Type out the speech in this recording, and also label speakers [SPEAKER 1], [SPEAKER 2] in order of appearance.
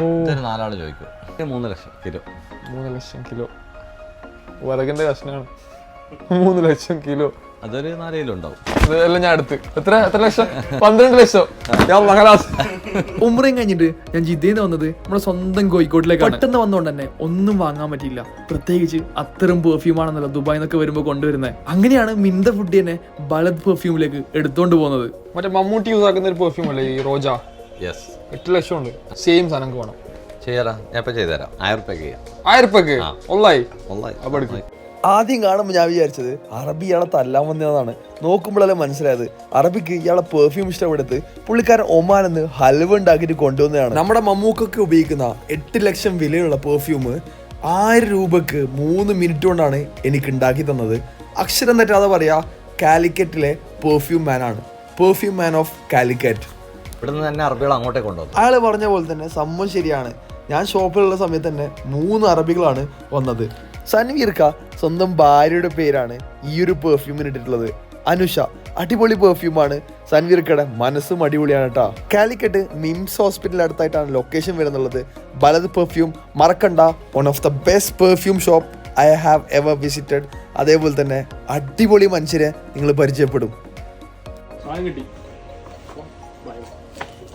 [SPEAKER 1] ഇതൊരു നാലാൾ ചോദിക്കും. മൂന്ന് ലക്ഷം കിലോ.
[SPEAKER 2] മൂന്ന് ലക്ഷം കിലോ. വരകിന്റെ കഷ്ണമാണ് മൂന്ന് ലക്ഷം കിലോ.
[SPEAKER 1] അതൊരു നാല് കിലോ ഉണ്ടാവും
[SPEAKER 2] ഇതെല്ലാം ഞാൻ അടുത്ത് എത്ര എത്ര ലക്ഷം? പന്ത്രണ്ട് ലക്ഷം. ഞാൻ മഹാരാജ്.
[SPEAKER 3] ഉമ്രയും കഴിഞ്ഞിട്ട് ഞാൻ ജിദ്ദയിൽ നിന്ന് വന്നത് നമ്മുടെ സ്വന്തം കോഴിക്കോട്ടിലേക്ക് പെട്ടെന്ന് വന്നുകൊണ്ട് തന്നെ ഒന്നും വാങ്ങാൻ പറ്റിയില്ല. പ്രത്യേകിച്ച് അത്തരം പെർഫ്യൂം ആണെന്നല്ലോ ദുബായിൽ നിന്നൊക്കെ വരുമ്പോൾ കൊണ്ടുവരുന്നത് അങ്ങനെയാണ് മിന്ത ഫുഡ് തന്നെ ബലത് പെർഫ്യൂമിലേക്ക് എടുത്തോണ്ട് പോകുന്നത്.
[SPEAKER 2] മറ്റേ മമ്മൂട്ടി യൂസ് ആക്കുന്ന ഒരു പെർഫ്യൂം അല്ലേ ഈ റോജ?
[SPEAKER 1] യെസ്
[SPEAKER 2] എട്ട് ലക്ഷം ഉണ്ട് സെയിം സാധനം എനിക്ക് വേണം.
[SPEAKER 1] ചെയ്യാറാ ഞാൻ ഇപ്പം ചെയ്തുതരാം. ആയിരം റുപ്യക്ക് ചെയ്യാം
[SPEAKER 2] ആയിരം ഒന്നായി
[SPEAKER 1] ഒന്നായി
[SPEAKER 2] അപ്പൊ എടുക്കും.
[SPEAKER 4] ആദ്യം കാണുമ്പോൾ ഞാൻ വിചാരിച്ചത് അറബി ഇയാളെ തല്ലാൻ വന്നതാണ് നോക്കുമ്പോഴല്ലേ മനസ്സിലായത്. അറബിക്ക് ഇയാളെ പെർഫ്യൂം ഇഷ്ടപ്പെടുത്ത് പുള്ളിക്കാരൻ ഒമാൻ എന്ന് ഹൽവ ഉണ്ടാക്കിയിട്ട് കൊണ്ടുവന്നതാണ്. നമ്മുടെ മമ്മൂക്കൊക്കെ ഉപയോഗിക്കുന്ന എട്ട് ലക്ഷം വിലയുള്ള പെർഫ്യൂം ആയിരം രൂപക്ക് മൂന്ന് മിനിറ്റ് കൊണ്ടാണ് എനിക്ക് ഉണ്ടാക്കി തന്നത്. അക്ഷരം തെറ്റാതെ പറയാ കാലിക്കറ്റിലെ പെർഫ്യൂം മാനാണ് ആണ്. പെർഫ്യൂം മാൻ ഓഫ് കാലിക്കറ്റ്
[SPEAKER 1] ഇവിടുന്ന് തന്നെ അറബികൾ അങ്ങോട്ടേ കൊണ്ടുവന്നു.
[SPEAKER 4] അയാൾ പറഞ്ഞ പോലെ തന്നെ സംഭവം ശരിയാണ്. ഞാൻ ഷോപ്പിലുള്ള സമയത്ത് തന്നെ മൂന്ന് അറബികളാണ് വന്നത്. സൻവീർക്ക സ്വന്തം ഭാര്യയുടെ പേരാണ് ഈ ഒരു പെർഫ്യൂമിന് ഇട്ടിട്ടുള്ളത്. അനുഷ അടിപൊളി പെർഫ്യൂമാണ് സൻവീർക്കയുടെ മനസ്സും അടിപൊളിയാണ് കേട്ടോ കാലിക്കറ്റ് മിംസ് ഹോസ്പിറ്റലിൽ അടുത്തായിട്ടാണ് ലൊക്കേഷൻ വരുന്നുള്ളത്. ബലത് പെർഫ്യൂം മറക്കണ്ട one of the best perfume shop I have ever visited അതേപോലെ തന്നെ അടിപൊളി മനുഷ്യരെ നിങ്ങൾ പരിചയപ്പെടും.
[SPEAKER 2] കിട്ടി. Bye.